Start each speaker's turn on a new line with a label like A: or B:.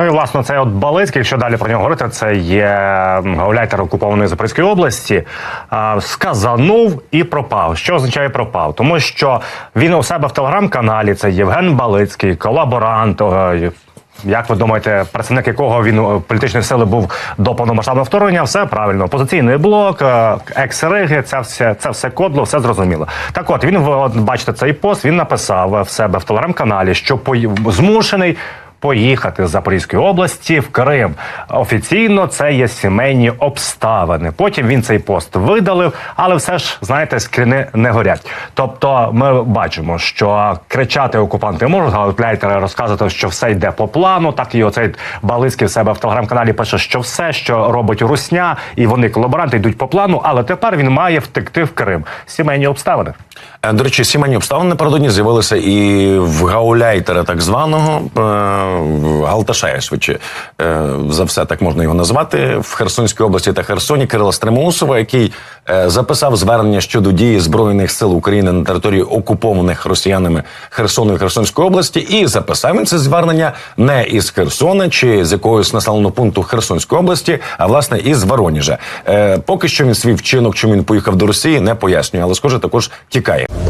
A: Ну і власне цей от Балицький, якщо далі про нього говорити, це є гауляйтер окупованої Запорізької області. Сказанув і пропав. Що означає пропав? Тому що він у себе в телеграм-каналі це Євген Балицький, колаборант. Як ви думаєте, представник якого він е, політичної сили був до повномасштабного вторгнення? Все правильно. Опозиційний блок, е, екс-риги, це все, це все кодло, все зрозуміло. Так от він в- от, бачите цей пост. Він написав е, в себе в телеграм-каналі, що пої- змушений поїхати з Запорізької області в Крим. Офіційно це є сімейні обставини. Потім він цей пост видалив, але все ж знаєте, скріни не горять. Тобто, ми бачимо, що кричати окупанти можуть, гаутляйтери розказувати, що все йде по плану. Так і оцей Балицький в себе в телеграм-каналі пише, що все, що робить Русня, і вони колаборанти йдуть по плану. Але тепер він має втекти в Крим. Сімейні обставини.
B: Е, До речі, сімейні обставини напередодні з'явилися і в гауляйтера так званого е, Галташая, швидше е, за все так можна його назвати в Херсонській області та Херсоні Кирила Стремоусова, який записав звернення щодо дії збройних сил України на території окупованих росіянами Херсону і Херсонської області, і записав він це звернення не із Херсона чи з якогось населеного пункту Херсонської області, а власне із Воронежа. Е, поки що він свій вчинок, чому він поїхав до Росії, не пояснює, але схоже, також тікає.